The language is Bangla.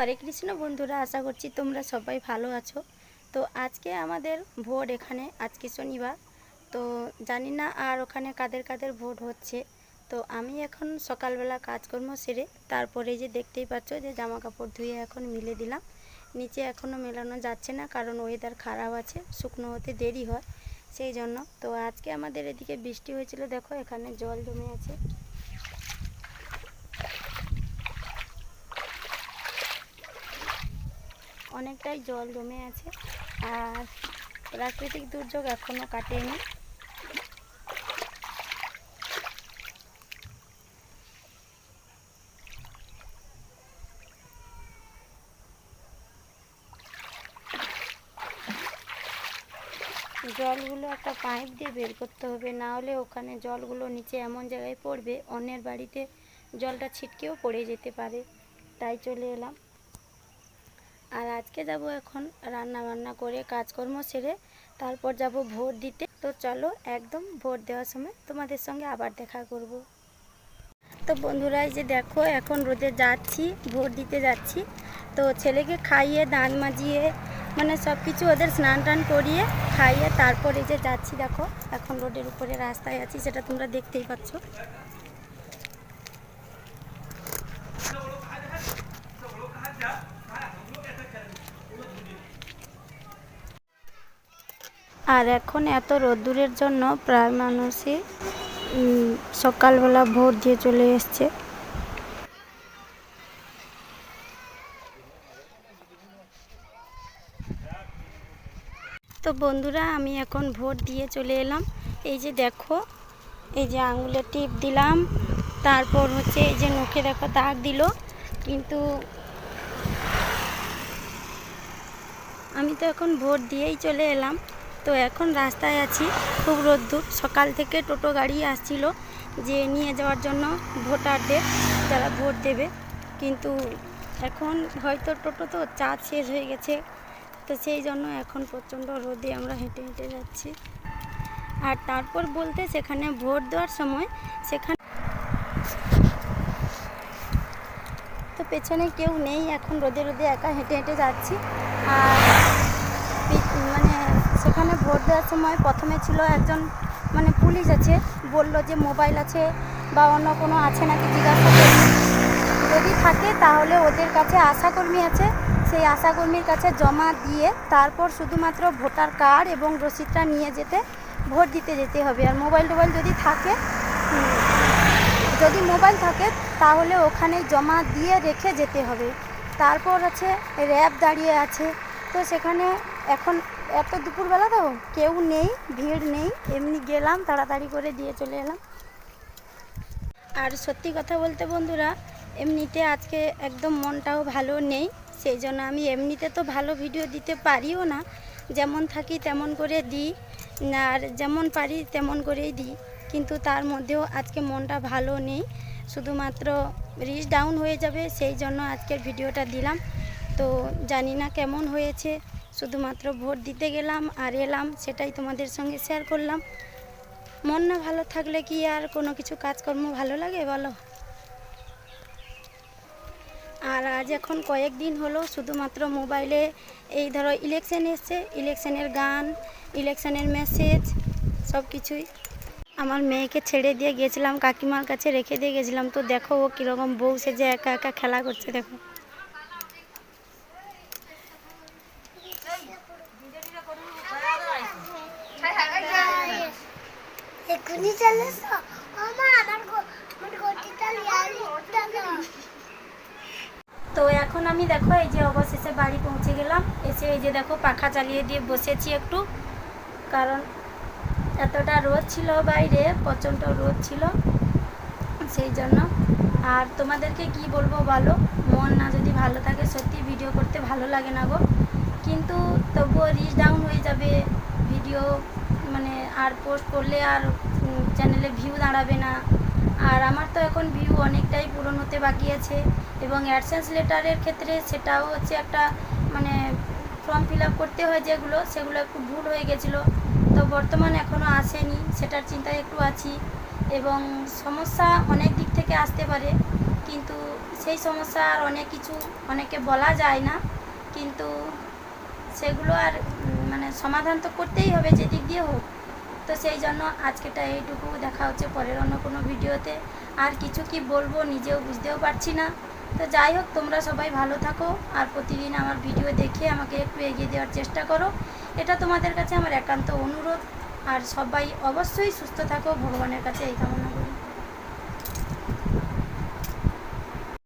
হরে কৃষ্ণ বন্ধুরা, আশা করছি তোমরা সবাই ভালো আছো। তো আজকে আমাদের ভোট এখানে, আজকে শনিবার। তো জানি না আর ওখানে কাদের কাদের ভোট হচ্ছে। তো আমি এখন সকালবেলা কাজকর্ম সেরে তারপরে যে দেখতেই পাচ্ছ যে জামা কাপড় ধুয়ে এখন মিলে দিলাম। নিচে এখনও মেলানো যাচ্ছে না কারণ ওয়েদার খারাপ আছে, শুকনো হতে দেরি হয়, সেই জন্য। তো আজকে আমাদের এদিকে বৃষ্টি হয়েছিল, দেখো এখানে জল জমে আছে। অনেকটাই জল জমে আছে আর প্রাকৃতিক দুর্যোগ এখনও কাটেনি। জলগুলো একটা পাইপ দিয়ে বের করতে হবে, না হলে ওখানে জলগুলো নিচে এমন জায়গায় পড়বে, অন্যের বাড়িতে জলটা ছিটকেও পড়ে যেতে পারে। তাই চলে এলাম। আর আজকে যাব এখন রান্না বান্না করে, কাজকর্ম সেরে তারপর যাব ভোট দিতে। তো চলো একদম ভোট দেওয়ার সময় তোমাদের সঙ্গে আবার দেখা করব। তো বন্ধুরা যে দেখো, এখন রোদে যাচ্ছি, ভোট দিতে যাচ্ছি। তো ছেলেকে খাইয়ে দাঁত মাজিয়ে মানে সব কিছু ওদের স্নান টান করিয়ে খাইয়ে তারপরে যে যাচ্ছি দেখো, এখন রোডের উপরে রাস্তায় আছি, সেটা তোমরা দেখতেই পাচ্ছ। আর এখন এত রোদ্দুরের জন্য প্রায় মানুষই সকালবেলা ভোট দিয়ে চলে এসছে। তো বন্ধুরা, আমি এখন ভোট দিয়ে চলে এলাম। এই যে দেখো, এই যে আঙুলে টিপ দিলাম। তারপর হচ্ছে এই যে নখে দেখো দাগ দিল। কিন্তু আমি তো এখন ভোট দিয়েই চলে এলাম। তো এখন রাস্তায় আছি, খুব রোদ্দুর। সকাল থেকে টোটো গাড়ি আসছিল যে নিয়ে যাওয়ার জন্য ভোটারদের, যারা ভোট দেবে। কিন্তু এখন হয়তো টোটো তো চার্জ শেষ হয়ে গেছে। তো সেই জন্য এখন প্রচণ্ড রোদে আমরা হেঁটে হেঁটে যাচ্ছি। আর তারপর বলতে সেখানে ভোট দেওয়ার সময় সেখানে তো পেছনে কেউ নেই। এখন রোদে রোদে একা হেঁটে হেঁটে যাচ্ছি। আর সেখানে ভোট দেওয়ার সময় প্রথমে ছিল একজন মানে পুলিশ আছে, বলল যে মোবাইল আছে বা অন্য কোনো আছে নাকি জিজ্ঞাসা করল যদি থাকে তাহলে ওদের কাছে আশাকর্মী আছে। সেই আশাকর্মীর কাছে জমা দিয়ে তারপর শুধুমাত্র ভোটার কার্ড এবং রসিদটা নিয়ে যেতে, ভোট দিতে যেতে হবে। আর মোবাইল টোবাইল যদি থাকে, যদি মোবাইল থাকে তাহলে ওখানে জমা দিয়ে রেখে যেতে হবে। তারপর আছে, র্যাব দাঁড়িয়ে আছে। তো সেখানে এখন এত দুপুরবেলা তো কেউ নেই, ভিড় নেই, এমনি গেলাম, তাড়াতাড়ি করে দিয়ে চলে এলাম। আর সত্যি কথা বলতে বন্ধুরা, এমনিতে আজকে একদম মনটাও ভালো নেই, সেই জন্য আমি এমনিতে তো ভালো ভিডিও দিতে পারিও না, যেমন থাকি তেমন করে দিই, আর যেমন পারি তেমন করেই দিই, কিন্তু তার মধ্যেও আজকে মনটা ভালো নেই, শুধুমাত্র রিচ ডাউন হয়ে যাবে, সেই জন্য আজকের ভিডিওটা দিলাম। তো জানি না কেমন হয়েছে শুধুমাত্র ভোট দিতে গেলাম আর এলাম, সেটাই তোমাদের সঙ্গে শেয়ার করলাম। মন না ভালো থাকলে কি আর কোনো কিছু কাজকর্ম ভালো লাগে বলো? আর আজ এখন কয়েকদিন হলো শুধুমাত্র মোবাইলে এই ধরো ইলেকশন এসছে ইলেকশনের গান ইলেকশনের মেসেজ সব কিছুই। আমার মেয়েকে ছেড়ে দিয়ে গেছিলাম, কাকিমার কাছে রেখে দিয়ে গেছিলাম, তো দেখো ও কীরকম বউ সেজে একা একা খেলা করছে, দেখো। চলে তো এখন আমি দেখো, এই যে অবশেষে বাড়ি পৌঁছে গেলাম। এসে এই যে দেখো, পাখা চালিয়ে দিয়ে বসেছি একটু। কারণ এতটা রোদ ছিল বাইরে, প্রচণ্ড রোদ ছিল। সেই জন্য। আর তোমাদেরকে কি বলব বলো? মন না যদি ভালো থাকে, সত্যি ভিডিও করতে ভালো লাগে না গো। কিন্তু তবুও রিচ ডাউন হয়ে যাবে ভিডিও মানে আর পোস্ট করলে আর চ্যানেলে ভিউ দাঁড়াবে না। আর আমার তো এখন ভিউ অনেকটাই পূরণ হতে বাকি আছে এবং অ্যাডসেন্স লেটারের ক্ষেত্রে সেটাও হচ্ছে একটা মানে ফর্ম ফিল আপ করতে হয় যেগুলো, সেগুলো একটু ভুল হয়ে গেছিল। তো বর্তমান এখনও আসেনি, সেটার চিন্তায় একটু আছি। এবং সমস্যা অনেক দিক থেকে আসতে পারে, কিন্তু সেই সমস্যা আর অনেক কিছু অনেকে বলা যায় না। কিন্তু সেগুলো আর মানে সমাধান তো করতেই হবে যেদিক দিয়ে হোক। তো সেই জন্য আজকেটা এইটুকু। দেখা হচ্ছে পরের অন্য কোনো ভিডিওতে। আর কিছু কি বলব নিজেও বুঝতেও পারছি না। তো যাই হোক, তোমরা সবাই ভালো থাকো আর প্রতিদিন আমার ভিডিও দেখে আমাকে একটু এগিয়ে দেওয়ার চেষ্টা করো। এটা তোমাদের কাছে আমার একান্ত অনুরোধ। আর সবাই অবশ্যই সুস্থ থাকো। ভগবানের কাছে এই কামনা